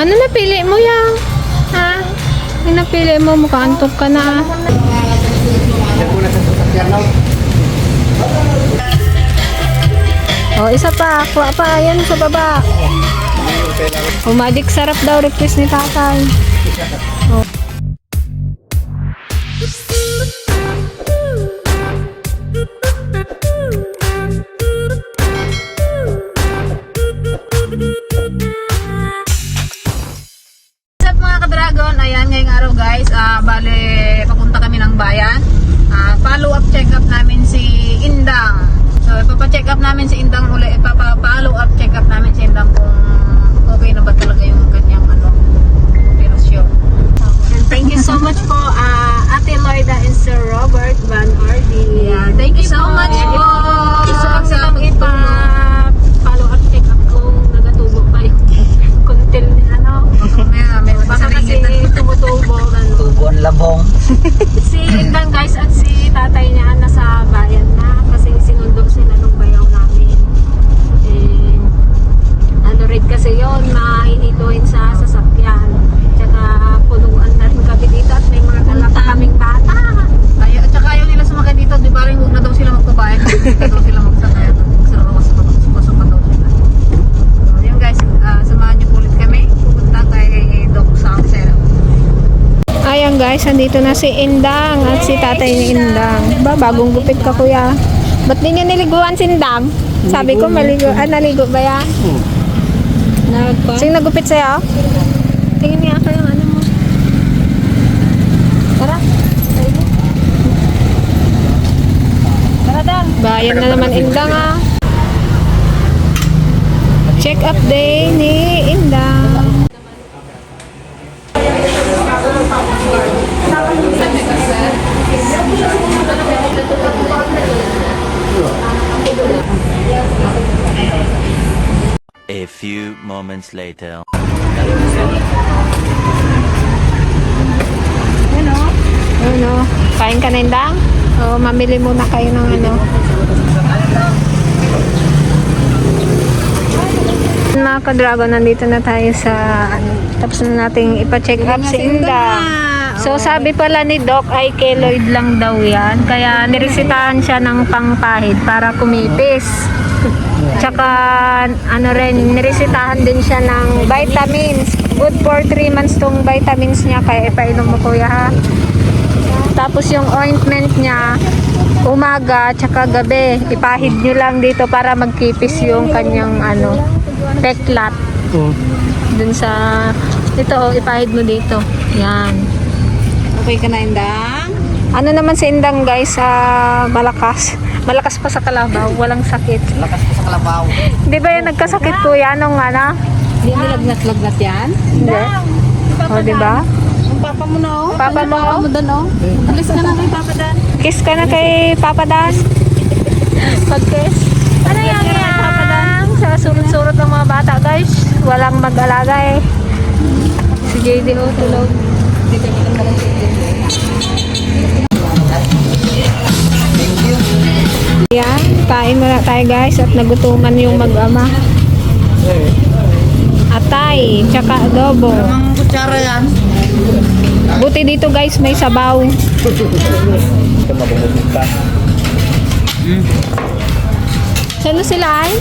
Ano napili mo yan? Ha? Ano napili mo? Mukhang antok ka na. O, isa pa. Kuha pa. Yan sa baba. O, magic sarap daw request ni tatay. O. araw guys, ah bale, papunta kami ng bayan. Ah, follow up check up namin si Indang. So, ipapa-check up namin si Indang uli. Ipapa-follow up check up namin si Indang kung okay na ba talaga yung kanyang ano, operasyon. And thank you so much po, uh, Ate Loida and Sir Robert Van Ordi. Yeah, thank you so much po Gusto sa ko lang ipa pagtulong. follow up check up kung nagatubo pa yung kuntil ni ano. May, may Baka kasi tumutubo. Ano. Tubuan labong. Si Indang guys at si tatay niya nasa bayan na kasi sinundo sila nung bayaw namin. Eh, ano rin kasi yon mahinituin sa sasakyan. Tsaka punuan na rin kami dito at may mga dala pa kaming bata. Ay, at saka ayaw nila sumakay dito, di ba rin huwag na daw sila magbabayad. Huwag na daw sila magsakay. Magsarawas pasok pa daw sila. So, yun guys, ah, samahan niyo po ulit kami. Pupunta kay Doc Samsel. Ayan guys, andito na si Indang at si tatay ni Indang. Ba, bagong gupit ka kuya. Ba't di niya niliguan si Indang? Sabi ko, maligo. Ah, naligo ba yan? Nagpa. Sino nagupit sa'yo? Tingin niya ako yung ano mo. Tara. Tara daw. Bayan na naman Indang ah. Check up day ni Indang. A few moments later. Ano? Kain ka na Indang? O mamili muna kayo ng ano. Mga ka-dragon, nandito na tayo sa ano, tapos na nating ipa-check up si Indang. So sabi pala ni Doc ay keloid lang daw yan. Kaya niresitahan siya ng pangpahid para kumipis. Tsaka ano rin, niresitahan din siya ng vitamins. Good for 3 months tong vitamins niya kaya ipainom mo kuya ha. Tapos yung ointment niya, umaga tsaka gabi, ipahid nyo lang dito para magkipis yung kanyang ano, peklat. Dun sa, ito oh, ipahid mo dito. Yan. Okay ka na, Indang? Ano naman si Indang guys, sa malakas. Malakas pa sa kalabaw, walang sakit. Lakas ko sa kalabaw. Di ba yung nagkasakit kuya nung ano? Hindi nilagnat-lagnat yan? Hindi. O, di ba? Ang papa mo na, oh. Papa mo? Papa mo doon, oh. Alis ka na kay Papa Dan. Kiss ka na kay Papa Dan. Pag-kiss. Ano yan yan? Sa surut-surut ng mga bata guys. Walang mag-alaga eh. Si JD o tulog. Yan, kain muna tayo guys at nagutuman yung mag-ama. Atay, tsaka adobo. Ang kutsara yan. Buti dito guys may sabaw. Sino sila ay?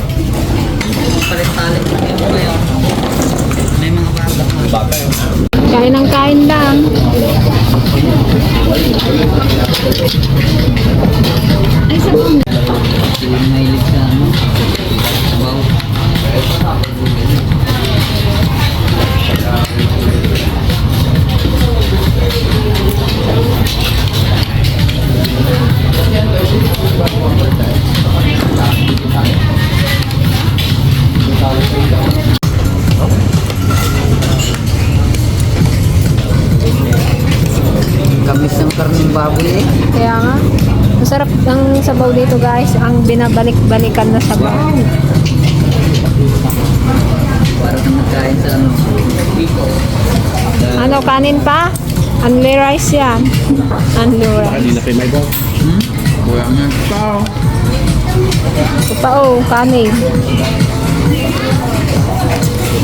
Palit-palit baboy eh. Kaya nga. Masarap ang sabaw dito guys. Ang binabalik-balikan na sabaw. Para na magkain sa ano. Ano, kanin pa? Only rice yan. Only rice. Hmm? Kuya nga. Ikaw. Ito pa oh, kanin.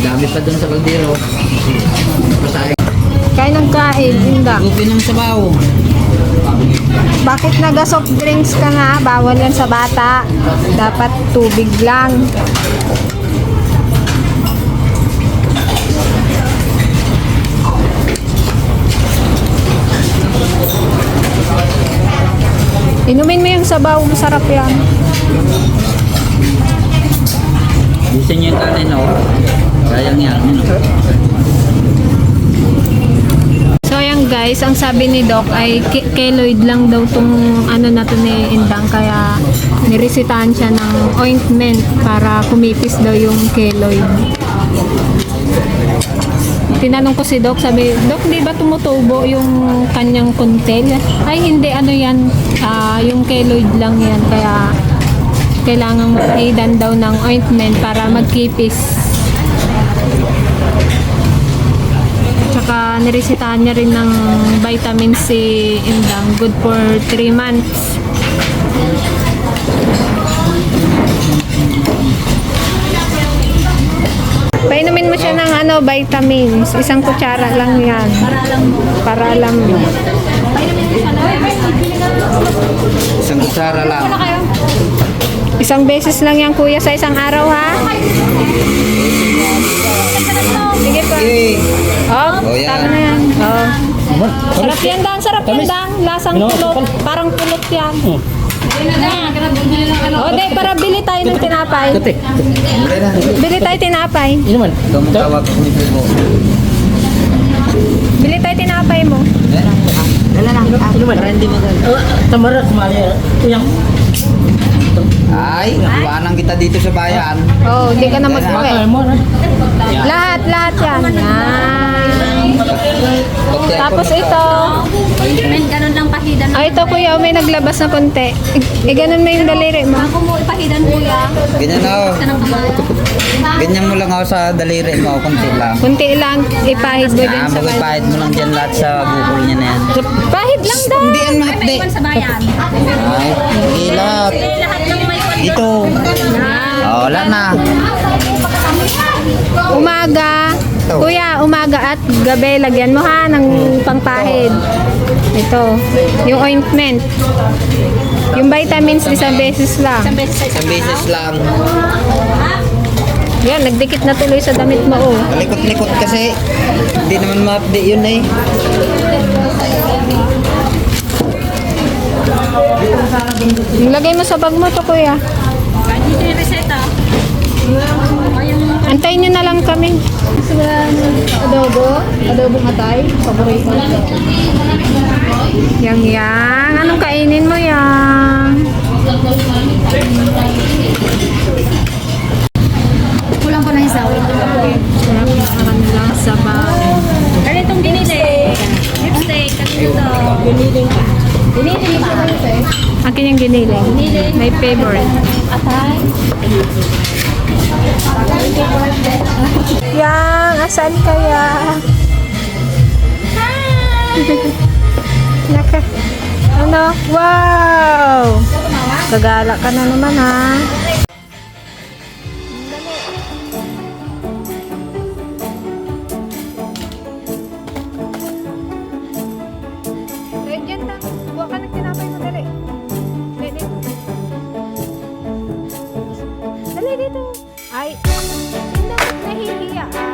Dami pa dun sa. Pasayang. Kain ng kain, Inda. Gupi ng sabaw. Bakit naga-soft drinks ka nga? Bawal yan sa bata. Dapat tubig lang. Inumin mo yung sabaw, masarap yan. Gusto niyo yung kanin, oh. Sayang yan. Ano? So ayan guys, ang sabi ni Doc ay ke- keloid lang daw tong ano na to ni Indang kaya niresitahan siya ng ointment para kumipis daw yung keloid. Tinanong ko si Doc, sabi, Doc, di ba tumutubo yung kanyang kuntel? Ay, hindi, ano yan, ah, yung keloid lang yan, kaya kailangan maidan daw ng ointment para magkipis. Tsaka niresitahan niya rin ng vitamin C Indang, good for 3 months. Painumin mo siya ng ano, vitamins. Isang kutsara lang yan. Para alam mo. Isang kutsara lang. Isang beses lang yan kuya sa isang araw ha. Sige pa. Eh, Oh, Oh, yan. tama na yan. Oh. Sarap yan dang, sarap yan dang. Lasang pulot. Parang pulot yan. Oh, de, para bili tayo ng tinapay. Bili tayo tinapay. nito mo. Bili tayo tinapay mo. Dala lang. Para hindi magalit. Ay, iwanan kita dito sa bayan. Oh, hindi ka na mag-uwi. Lahat, lahat yan. Yan. Tapos ito. Men, ganun lang pahidan. Ah, ito kuya, may naglabas na konti. I, ganun mo yung daliri mo. Ako mo ipahidan kuya. Ganyan ako. Kanang Ganyan mo lang ako sa daliri mo, konti lang. Kunti lang, ipahid mo din Ah, sa magpapahid mo lang dyan lahat sa bukol niya na yan. Pahid lang daw. Hindi yan mahapde. Iwan sa bayan. Ay, hindi lahat. Lahat ng may kwan. Ito. Oh, wala na. Umaga. Kuya, umaga at gabi, lagyan mo ha ng pangpahid. Ito, yung ointment. Yung vitamins, isang beses lang. Isang beses lang. Yan, nagdikit na tuloy sa damit mo, oh. Likot-likot kasi. Hindi naman ma-update yun eh. Yung lagay mo sa bag mo to, kuya. Dito yung reseta. Antayin nyo na lang kami. Adobo? Adobo matay? Paborito. Yang yang. Anong kainin mo yang? Kulang pa na isaw. Sarap na kanilang sabaw. Ano itong binili? Lipstick. Kanino to? Biniling pa. Biniling pa. Akin yung giniling. My favorite. Atay. Yang, asan kaya? Naka. Ano? Wow! Kagala ka na naman ha. Dito. Ay, hindi nahihiya.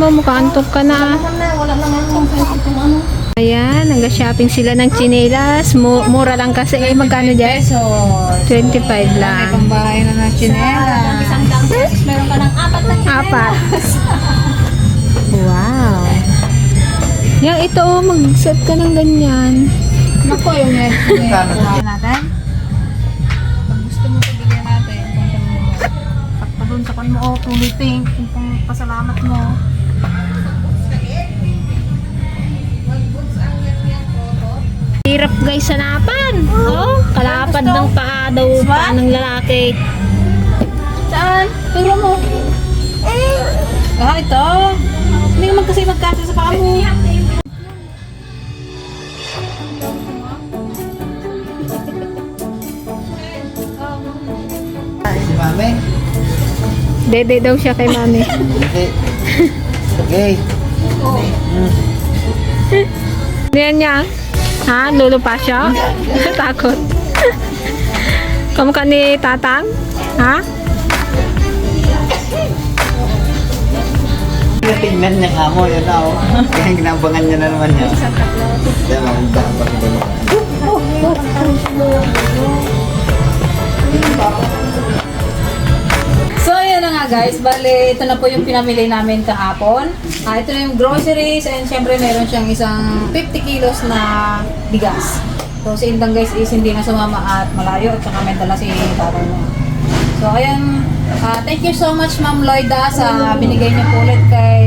Mo, mukhaantok ka na. Ano. Ayan, nag-shopping sila ng chinelas. Mu- mura lang kasi. Eh, magkano dyan? So, 25 lang. bahay na ng chinela. Isang dangos, meron ka ng apat na Apat. Wow. Yang ito, oh, mag-set ka ng ganyan. Nako, yung net. Kuha natin. Pag gusto mo ito, bigyan natin. Pagpa doon sa kan mo, oh, tuliting. Kung pasalamat mo. Guys sanapan. Oh, kalapad ng paa daw paa ng lalaki. Saan? Tingnan mo. Ah, ito. Hindi naman kasi magkasya sa paa mo. Si mami? Dede daw siya kay mami. Hindi. Okay. Diyan niya. Ha? Lulupa siya? Takot. Kamukha ni Tatang? Ha? Tingnan niya ka mo, yun na oh. Kaya ginabangan niya na naman niya. Kaya maganda pa rin. So, yun na nga guys. Bale, ito na po yung pinamili namin kahapon. Ah, ito na yung groceries and syempre meron siyang isang 50 kilos na bigas. So, si Indang guys is hindi na sumama at malayo at saka may dala si tatay niya. So, ayan. ah, thank you so much Ma'am Lloyda sa binigay niyo po ulit kay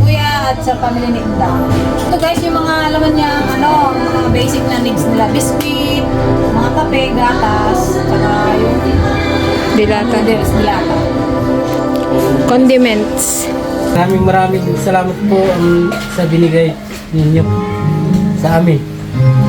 Kuya at sa family ni Indang. Ito guys, yung mga laman niya, ano, mga basic na needs nila. Biscuit, mga kape, gatas, saka yung Dilata. dilata. Condiments. Maraming maraming salamat po um, sa binigay ninyo sa amin.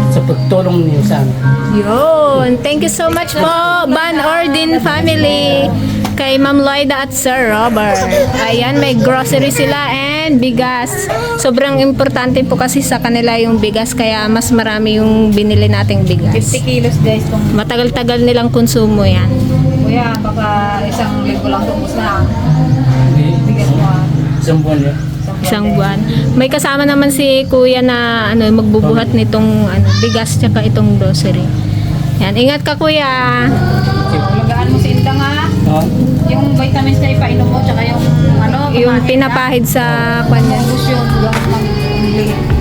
Sa pagtulong niyo sa amin. Yun. Thank you so much po, Van Ordin family. Kay Ma'am Lloyda at Sir Robert. Ayan, may grocery sila and bigas. Sobrang importante po kasi sa kanila yung bigas kaya mas marami yung binili nating bigas. 50 kilos guys itong Matagal-tagal nilang konsumo yan. kuya baka isang linggo lang tumus na Isang buwan yan. Isang buwan. May kasama naman si kuya na ano magbubuhat nitong ano, bigas tsaka itong grocery. Yan, ingat ka kuya. magaan mo si Indang ha yung vitamins na ipainom mo tsaka yung ano Yung pinapahid sa kanya. Focus yun, huwag kang liit